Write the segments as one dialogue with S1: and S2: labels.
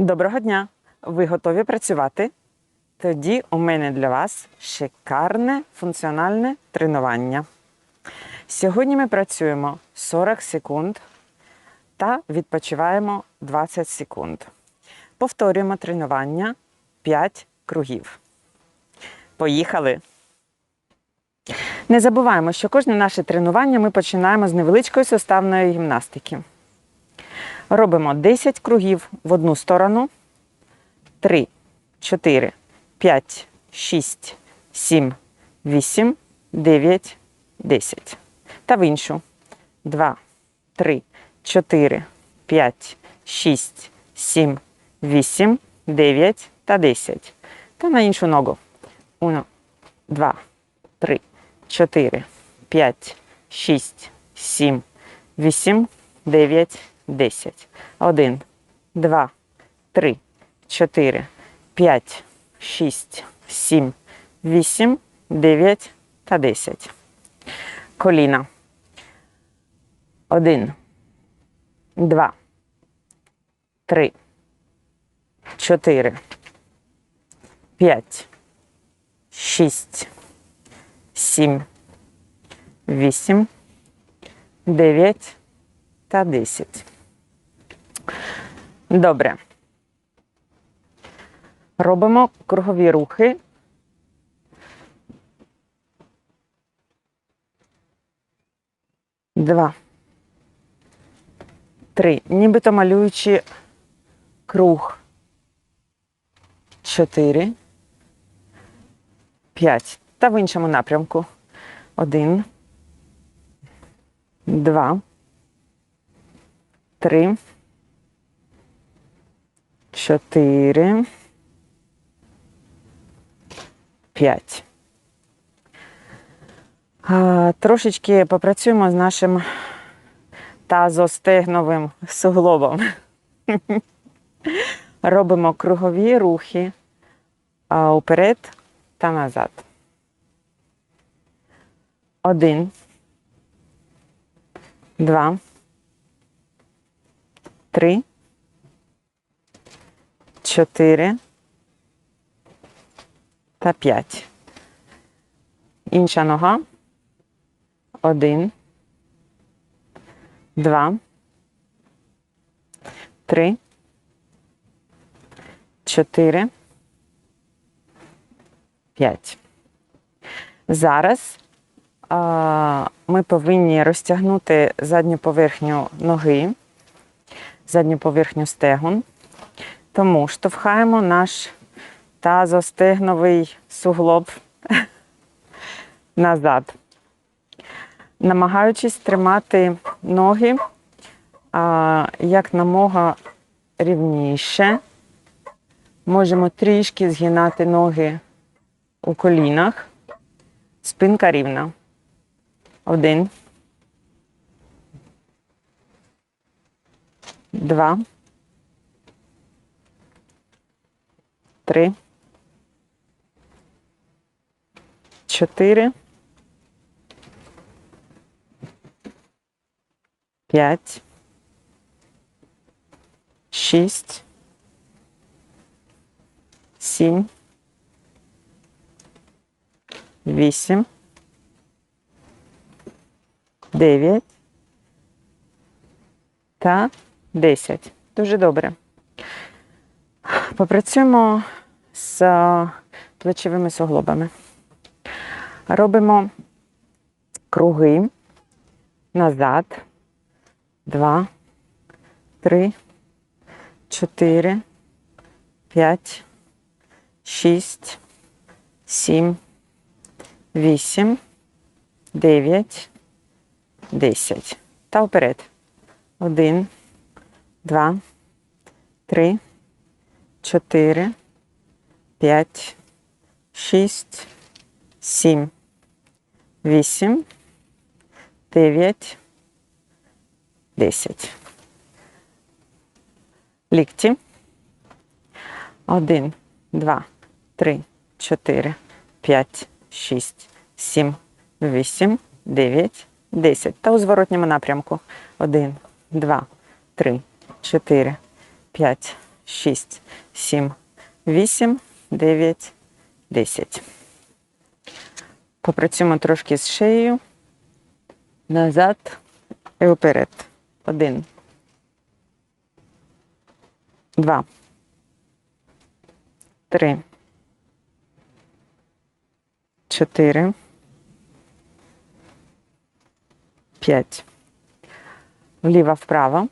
S1: Доброго дня! Ви готові працювати? Тоді у мене для вас шикарне функціональне тренування. Сьогодні ми працюємо 40 секунд та відпочиваємо 20 секунд. Повторюємо тренування 5 кругів. Поїхали! Не забуваємо, що кожне наше тренування ми починаємо з невеличкої суставної гімнастики. Робимо 10 кругів в одну сторону. 3, 4, 5, 6, 7, 8, 9, 10. Та в іншу. 2, 3, 4, 5, 6, 7, 8, 9 та 10. Та на іншу ногу. 1, 2, 3, 4, 5, 6, 7, 8, 9, 10. 1, 2, 3, 4, 5, 6, 7, 8, 9 та 10. Коліна. 1, 2, 3, 4, 5, 6, 7, 8, 9 та 10. Добре. Робимо кругові рухи. Два. Три. Нібито малюючи круг. Чотири. П'ять. Та в іншому напрямку. Один. Два. Три. Чотири. П'ять. Трошечки попрацюємо з нашим тазостегновим суглобом. Робимо кругові рухи уперед та назад. Один. Два. Три. Чотири та п'ять. Інша нога. Один. Два. Три. Чотири. П'ять. Зараз а, ми повинні розтягнути задню поверхню ноги, задню поверхню стегон. Тому штовхаємо наш тазостегновий суглоб назад, намагаючись тримати ноги як намога рівніше. Можемо трішки згинати ноги у колінах. Спинка рівна. Один. Два. Три. Чотири. П'ять. Шість. Сім. Вісім. Дев'ять. Та десять. Дуже добре. Попрацюємо з плечовими суглобами. Робимо круги. Назад. Два, три, чотири, п'ять, шість, сім, вісім, дев'ять, десять. Та вперед. Один, два, три, чотири, п'ять, шість, сім, вісім, дев'ять, десять. Лікті. Один, два, три, чотири, п'ять, шість, сім, вісім, дев'ять, десять. Та у зворотньому напрямку. Один, два, три, чотири, п'ять, 6, 7, 8, 9, 10. Попрацюємо трошки з шиєю. Назад і вперед. Один. Два. Три. Чотири. П'ять. Вліво вправо.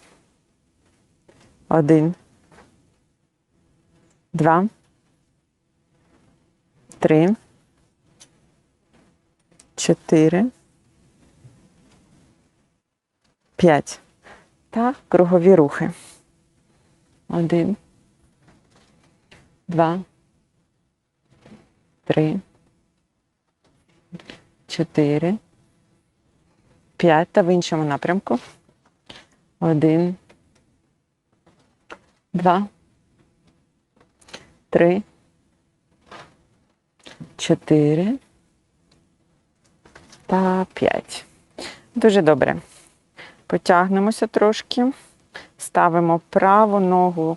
S1: Один. Два. Три. Чотири. П'ять. Та кругові рухи. Один. Два. Три. Чотири. П'ять. Та в іншому напрямку. Один. Два. Три. Чотири. Та п'ять. Дуже добре. Потягнемося трошки. Ставимо праву ногу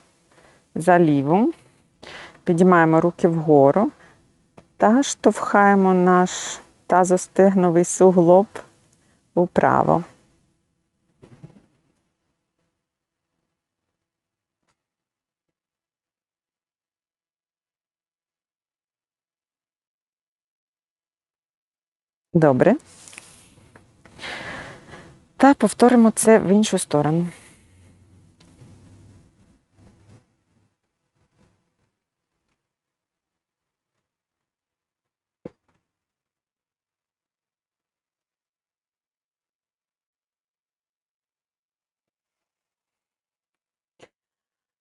S1: за ліву. Підіймаємо руки вгору та штовхаємо наш тазостегновий суглоб вправо. Добре. Та повторимо це в іншу сторону.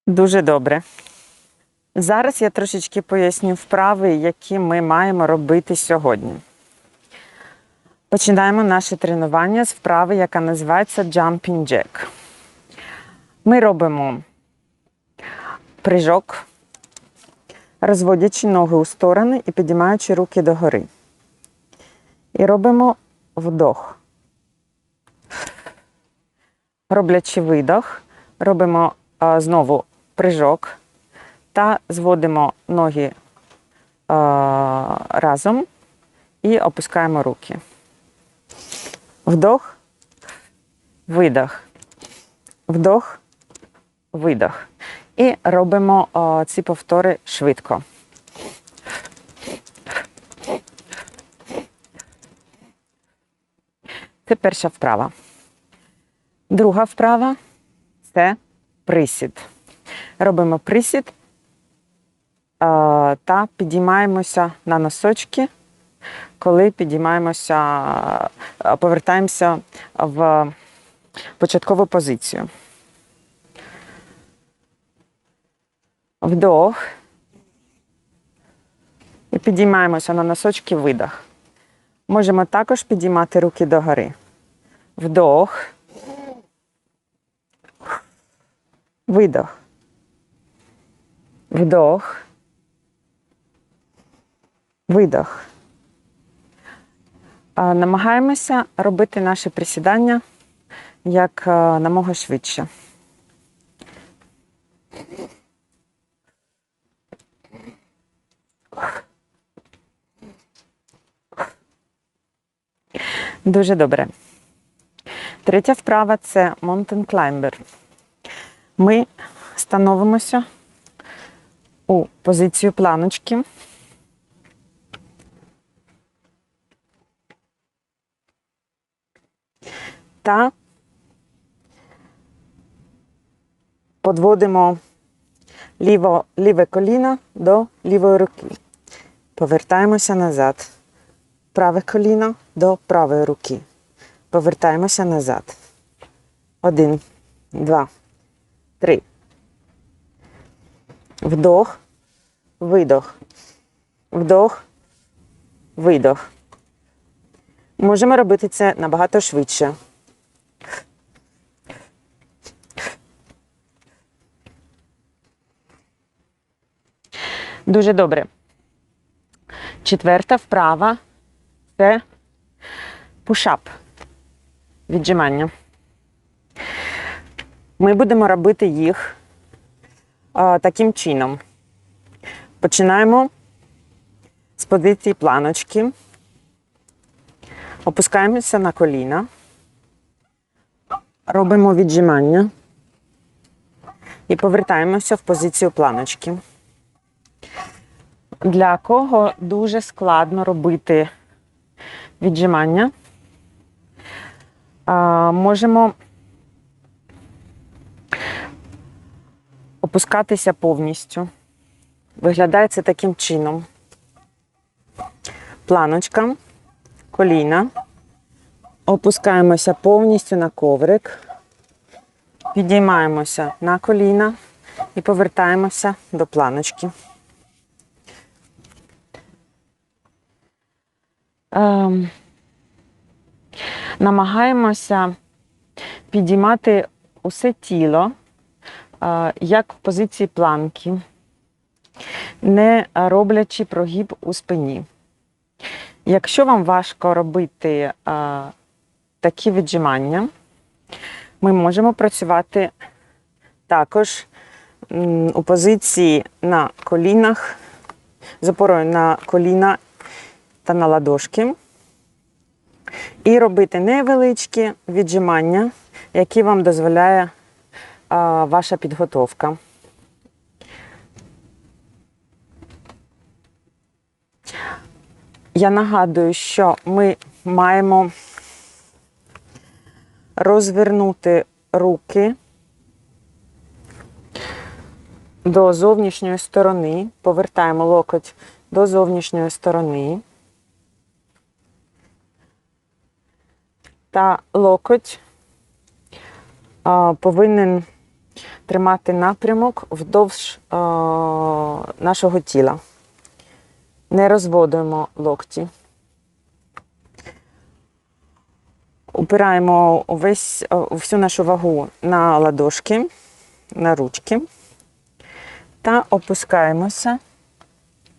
S1: Дуже добре. Зараз я трошечки поясню вправи, які ми маємо робити сьогодні. Починаємо наше тренування з вправи, яка називається Jumping Jack. Ми робимо прыжок, розводячи ноги у сторони і підіймаючи руки догори. І робимо вдох. Роблячи видох, робимо а, знову прыжок та зводимо ноги а, разом і опускаємо руки. Вдох, видох. Вдох, видох. І робимо о, ці повтори швидко. Це перша вправа. Друга вправа це присід. Робимо присід а, та підіймаємося на носочки коли підіймаємося, е, повертаємося в початкову позицію. Вдох. І підіймаємося на носочки видох. Можемо також підіймати руки догори. Вдох. Видох. Вдох. Видох. Намагаємося робити наші присідання як а, намога швидше. Дуже добре. Третя вправа це Mountain Climber. Ми становимося у позицію планочки. Та подводимо ліво, ліве коліно до лівої руки. Повертаємося назад. Праве коліно до правої руки. Повертаємося назад. Один, два, три. Вдох, видох. Вдох, видох. Можемо робити це набагато швидше. Дуже добре. Четверта вправа це пушап. Віджимання. Ми будемо робити їх а, таким чином. Починаємо з позиції планочки. Опускаємося на коліна. Робимо віджимання і повертаємося в позицію планочки. Для кого дуже складно робити віджимання, а, можемо опускатися повністю. Виглядає це таким чином. Планочка, коліна. Опускаємося повністю на коврик. Підіймаємося на коліна і повертаємося до планочки. Ем, намагаємося підіймати усе тіло, е, як в позиції планки, не роблячи прогиб у спині. Якщо вам важко робити е, такі віджимання, ми можемо працювати також у позиції на колінах, з опорою на коліна та на ладошки. І робити невеличкі віджимання, які вам дозволяє а, ваша підготовка. Я нагадую, що ми маємо розвернути руки до зовнішньої сторони, повертаємо локоть до зовнішньої сторони. Та локоть повинен тримати напрямок вдовж нашого тіла. Не розводимо локті. Упираємо весь, всю нашу вагу на ладошки, на ручки та опускаємося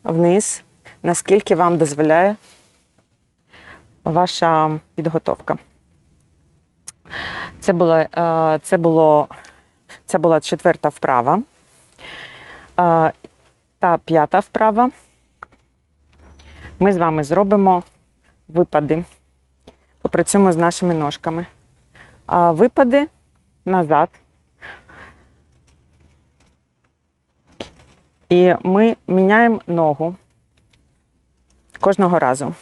S1: вниз, наскільки вам дозволяє ваша підготовка. Це була, е, це було, це була четверта вправа. Е, Та п'ята вправа. Ми з вами зробимо випади. Попрацюємо з нашими ножками. Випади назад. І ми міняємо ногу кожного разу.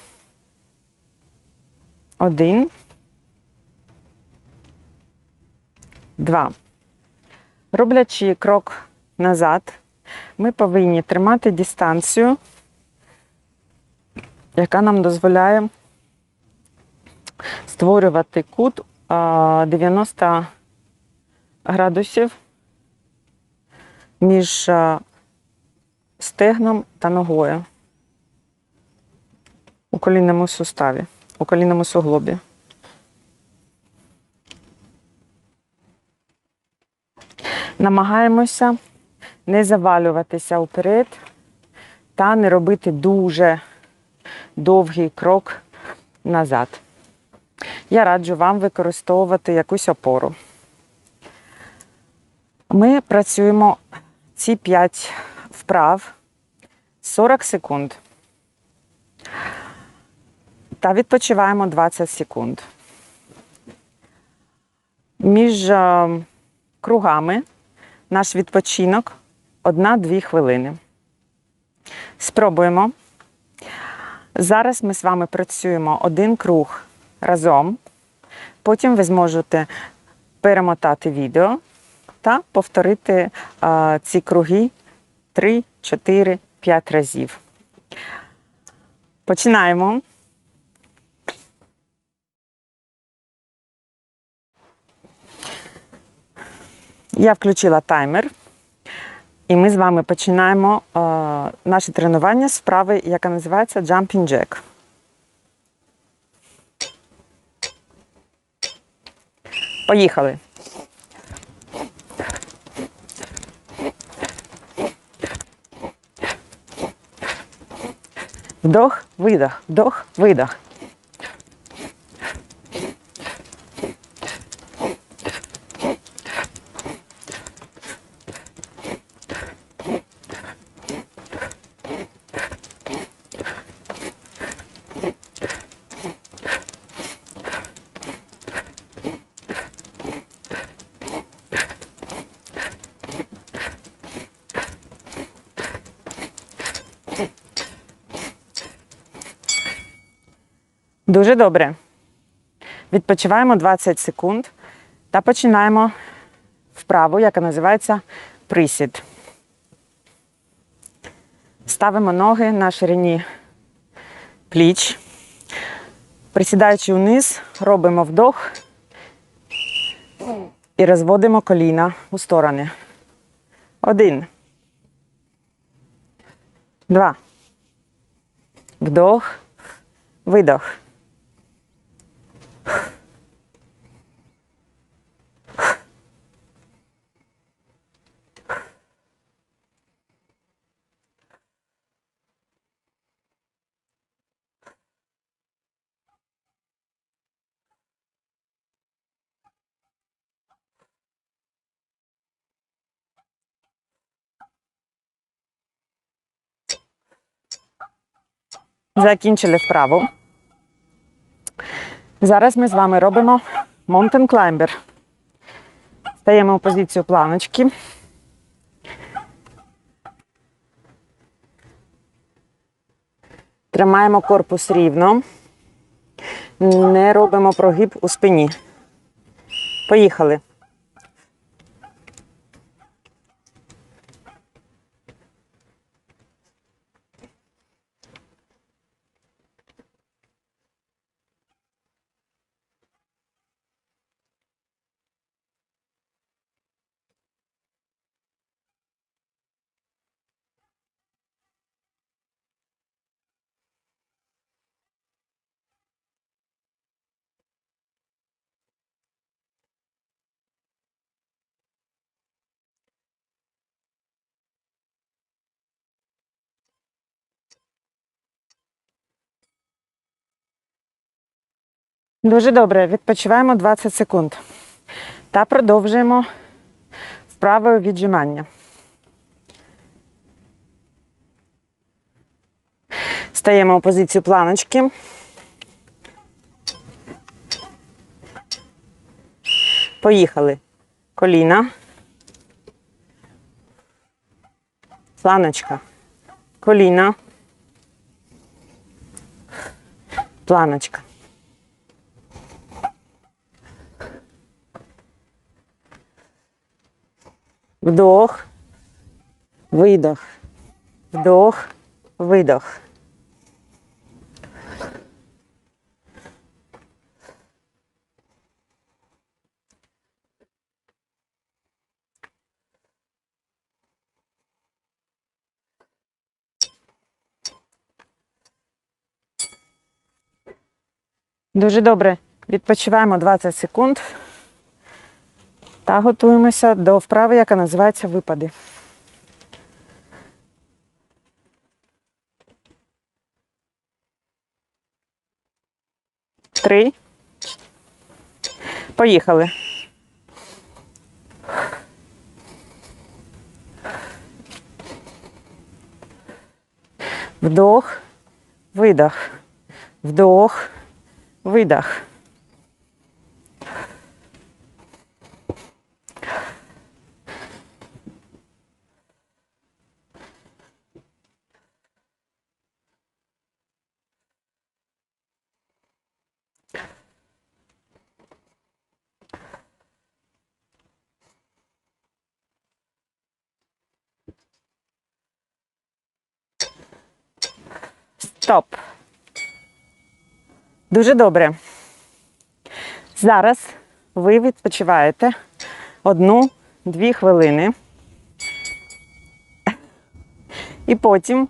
S1: Один. Два. Роблячи крок назад, ми повинні тримати дистанцію, яка нам дозволяє створювати кут 90 градусів між стегном та ногою у колінному суставі, у колінному суглобі. Намагаємося не завалюватися вперед та не робити дуже довгий крок назад. Я раджу вам використовувати якусь опору. Ми працюємо ці 5 вправ 40 секунд та відпочиваємо 20 секунд. Між е, кругами наш відпочинок 1-2 хвилини. Спробуємо. Зараз ми з вами працюємо один круг разом. Потім ви зможете перемотати відео та повторити е, ці круги 3, 4, 5 разів. Починаємо. Я включила таймер, і ми з вами починаємо е, наше тренування з вправи, яка називається Jumping Jack. Поїхали. Вдох, видох, вдох, видох. Дуже добре. Відпочиваємо 20 секунд та починаємо вправу, яка називається присід. Ставимо ноги на ширині пліч. Присідаючи вниз, робимо вдох і розводимо коліна у сторони. Один. Два. Вдох. Видох. Закінчили вправу. Зараз ми з вами робимо Mountain Climber. Стаємо в позицію планочки. Тримаємо корпус рівно. Не робимо прогиб у спині. Поїхали. Дуже добре. Відпочиваємо 20 секунд. Та продовжуємо вправою віджимання. Стаємо у позицію планочки. Поїхали. Коліна. Планочка. Коліна. Планочка. Вдох, видох, вдох, видох. Дуже добре. Відпочиваємо 20 секунд та готуємося до вправи, яка називається випади. Три. Поїхали. Вдох, видох. Вдох, видох. Стоп. Дуже добре. Зараз ви відпочиваєте одну-дві хвилини. І потім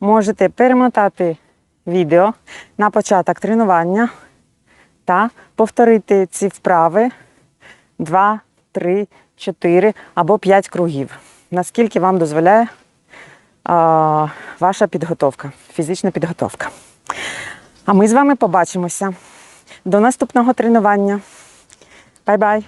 S1: можете перемотати відео на початок тренування та повторити ці вправи 2, 3, 4 або 5 кругів. Наскільки вам дозволяє ваша підготовка, фізична підготовка. А ми з вами побачимося до наступного тренування. Бай-бай!